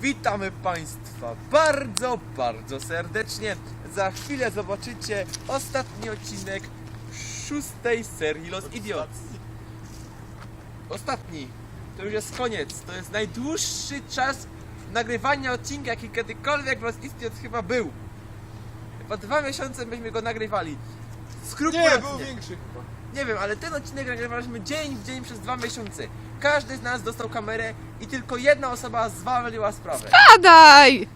Witamy Państwa bardzo, bardzo serdecznie. Za chwilę zobaczycie ostatni odcinek szóstej serii Los Idiots. Ostatni. To już jest koniec. To jest najdłuższy czas nagrywania odcinka, jaki kiedykolwiek w Los Idiots chyba był. Chyba dwa miesiące myśmy go nagrywali. Skrupulatnie. Nie, był większy chyba. Nie wiem, ale ten odcinek nagrywaliśmy dzień w dzień przez dwa miesiące. Każdy z nas dostał kamerę i tylko jedna osoba zwaliła sprawę. Padaj!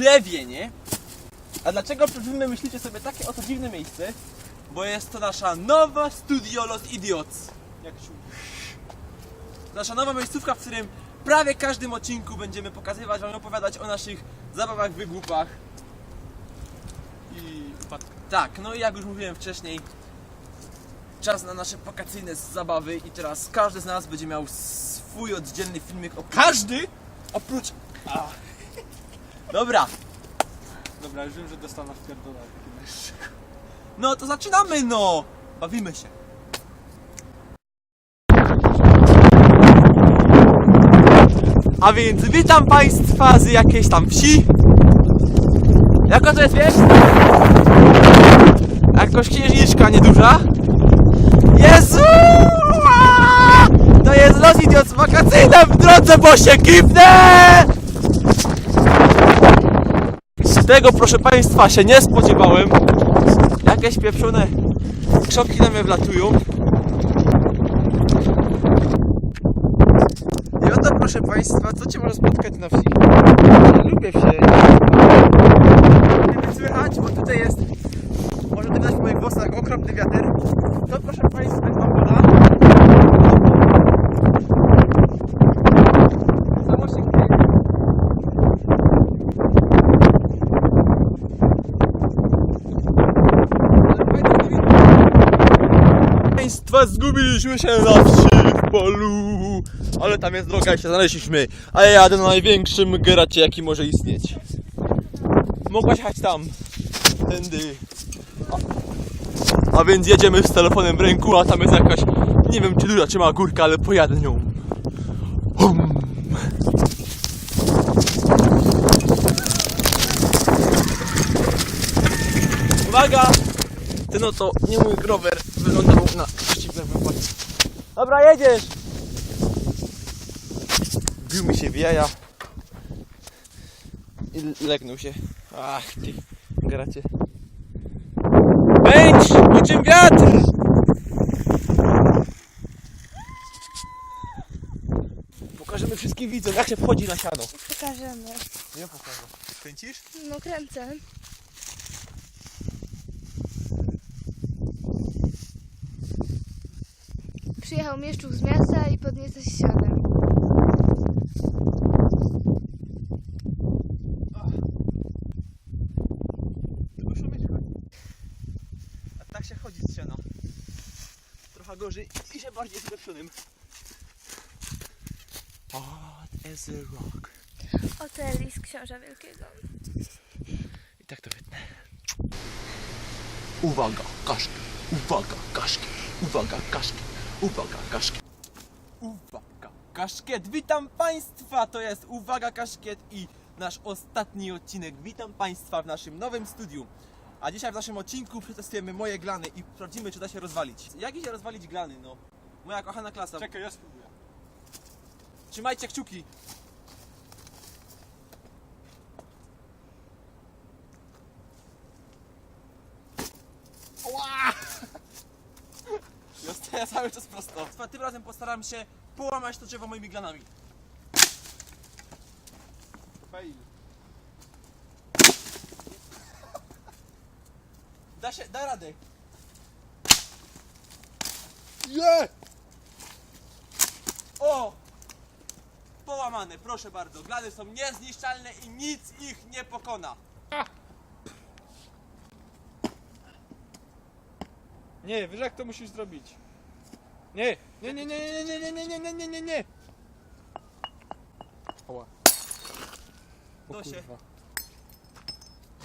Plewie, nie? A dlaczego wy myślicie sobie takie oto dziwne miejsce? Bo jest to nasza nowa studio Los Idiots. Jak sił. Nasza nowa miejscówka, w którym prawie każdym odcinku będziemy pokazywać wam opowiadać o naszych zabawach, wygłupach. I upadka. Tak, no i jak już mówiłem wcześniej, czas na nasze wakacyjne zabawy i teraz każdy z nas będzie miał swój oddzielny filmik oprócz... Każdy? Oprócz... A. Dobra, Dobra, już wiem, że dostanę w pierdolę. no to zaczynamy no! Bawimy się. A więc witam Państwa z jakiejś tam wsi. Jaka to jest wieś? Jakoś księżniczka nieduża. Jezu! To jest los idiot z wakacyjne w drodze, bo się kiwnę! Tego, proszę Państwa, się nie spodziewałem. Jakieś pieprzone krzopki na mnie wlatują. I oto, proszę Państwa, co Cię może spotkać na wsi? Ja lubię wsie. Nie wiem, słychać, bo tutaj jest, może to widać w moich włosach, okropny wiatr. To, proszę Państwa, jest pola. Samo się chwieje. Państwa, zgubiliśmy się na wsi w polu, ale tam jest droga i się znaleźliśmy, a ja jadę na największym geracie, jaki może istnieć. Mogłaś jechać tam, tędy. A, a więc jedziemy z telefonem w ręku, a tam jest jakaś, nie wiem czy duża, czy mała górka, ale pojadę nią. Hum. Uwaga! No to nie mój rower wylądował na przeciwnym wykładzie. Dobra, jedziesz! Bił mi się w jaja. I legnął się. Ach, ty gracie. Pędź! Po czym wiatr! Pokażemy wszystkim widzom, jak się wchodzi na siano. Pokażemy. Nie pokażę. Kręcisz? No kręcę. Przyjechał mieszczuch z miasta i podnieca się mieć chodzi. A tak się chodzi z siana. Trochę gorzej i się bardziej zlepszonym. Hot as a rock. Oto lis książa wielkiego. I tak to wytnę. Uwaga, kaszki. Uwaga, kaszki. Uwaga, kaszki. Uwaga, kaszki. Uwaga, kaszkiet. Witam Państwa. To jest Uwaga, kaszkiet i nasz ostatni odcinek. Witam Państwa w naszym nowym studiu. A dzisiaj w naszym odcinku przetestujemy moje glany i sprawdzimy, czy da się rozwalić. Jak idzie rozwalić glany, no? Moja kochana klasa. Czekaj, ja spróbuję. Trzymajcie kciuki. Ja cały czas prosto. Tym razem postaram się połamać to drzewo moimi glanami. Fail. Da się, da radę. Nie! O! połamane, proszę bardzo. Glany są niezniszczalne i nic ich nie pokona. Nie, wiesz jak to musisz zrobić? Nie, nie, nie, nie, nie, nie, nie, nie, nie, nie, nie, nie, nie. Ała. O kurwa.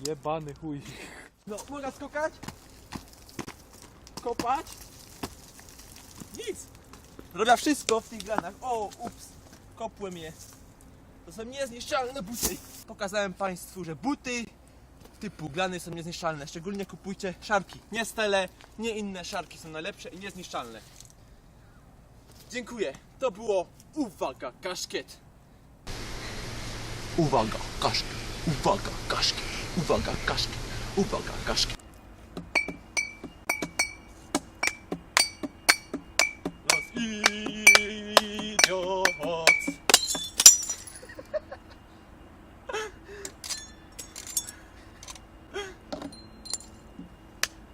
Jebany chuj. No, mogę skokać? Kopać? Nic. Robię wszystko w tych glanach. O, ups, kopłem je. To są niezniszczalne buty. Pokazałem Państwu, że buty typu glany są niezniszczalne. Szczególnie kupujcie szarki. Nie stele, nie inne szarki są najlepsze i niezniszczalne. Dziękuję. To było Uwaga, kaszkiet. Uwaga, kaszkiet. Uwaga, kaszkiet. Uwaga, kaszkiet. Uwaga, kaszkiet. Los idiots.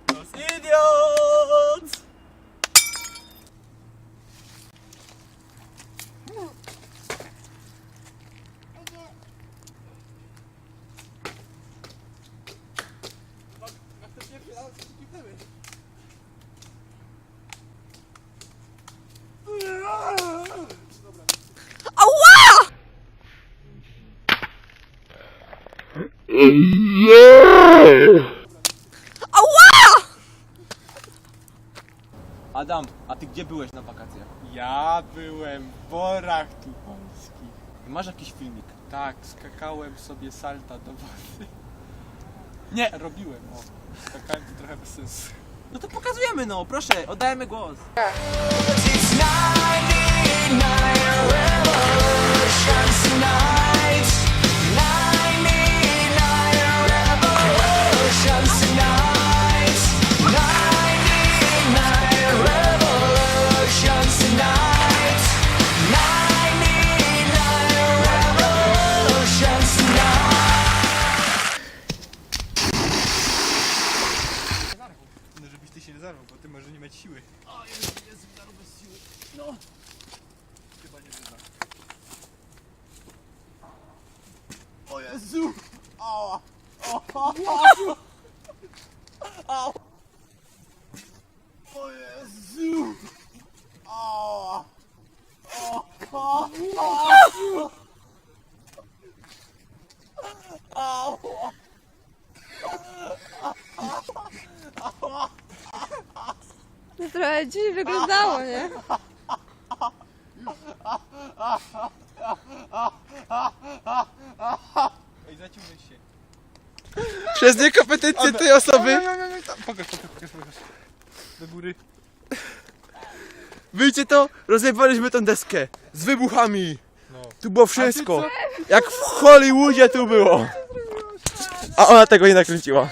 Los idiots. Adam, a ty gdzie byłeś na wakacjach? Ja byłem w Borach tu polskich. Masz jakiś filmik? Tak, skakałem sobie salta do wody. Nie, robiłem, o. Skakałem to trochę bez sensu. No to pokazujemy no, proszę, oddajemy głos. może nie mieć siły. O Jezu, Jezu, daru bez siły. No! Chyba nie wyda. O Jezu! Ała! O, o, o, o. o Jezu! Wyglądało, nie? Ej, zaciągnij się. Przez niekompetencję tej osoby Pokaż, pokaż, pokaż, pokaż. Do góry. Wyjdzie to, rozjebaliśmy tą deskę z wybuchami. No. Tu było wszystko. Jak w Hollywoodzie tu było. A ona tego nie nakręciła.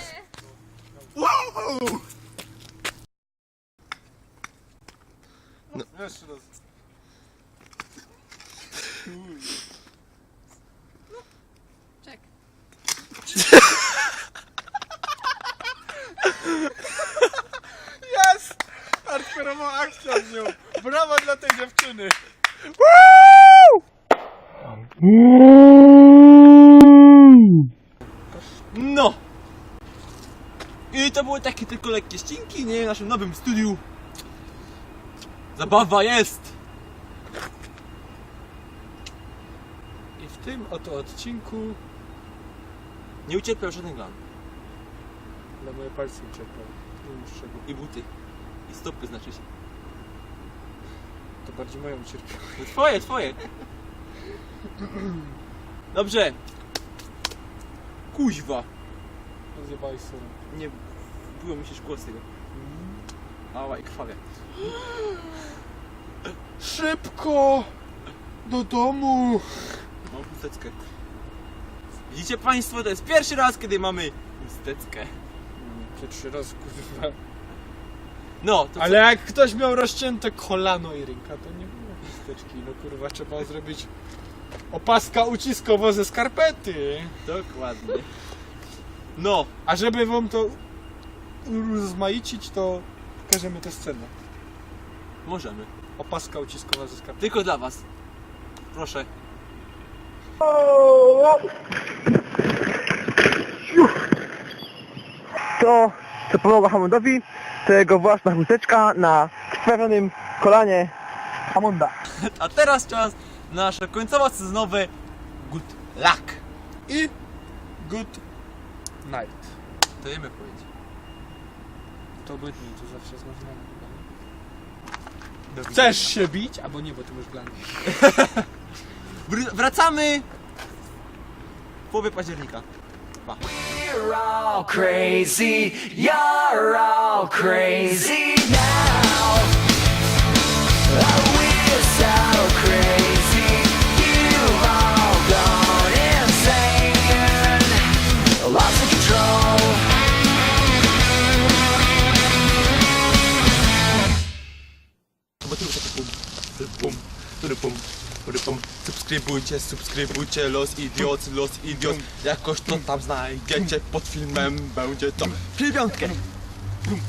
Jeszcze raz. Czek. Jest! Hardkorowa akcja z nią. Brawa dla tej dziewczyny. No! I to były takie tylko lekkie ścinki, nie? W naszym nowym studiu. Zabawa jest! I w tym oto odcinku Nie ucierpiał żaden glan. na moje palce ucierpiał. Nie już czego. I buty. I stopy znaczy się. To bardziej moją ucierpiał. No twoje, twoje. Dobrze. Kuźwa. Rozjebałeś sobie. Nie, było mi się szkło z tego. Ała i krwawie. Szybko! Do domu! Mam chusteczkę. Widzicie państwo, to jest pierwszy raz, kiedy mamy chusteczkę. Pierwszy raz kurwa. No, to Ale jak ktoś miał rozcięte kolano i ręka, to nie było chusteczki. No kurwa, trzeba zrobić opaska uciskowo ze skarpety. co? Dokładnie. No, A żeby wam to urozmaicić, to pokażemy tę scenę. możemy. Opaska uciskowa ze. Tylko dla was. Proszę. To, co pomogło Hammondowi, to jego własna chusteczka na sprawionym kolanie Hammonda. A teraz czas na nasze końcowo sezonowe good luck. I good night. To jemy powiedzieć. To bytni, to zawsze jest nazwane. Chcesz się bić? Albo nie, bo ty masz blankę. Wr- Wracamy w połowie października. We're all crazy, you're all crazy now. Oh, we're so crazy, Subskrybujcie, subskrybujcie Los Idiots, Los Idiots. Jakoś to tam znajdziecie pod filmem, będzie to. Pum,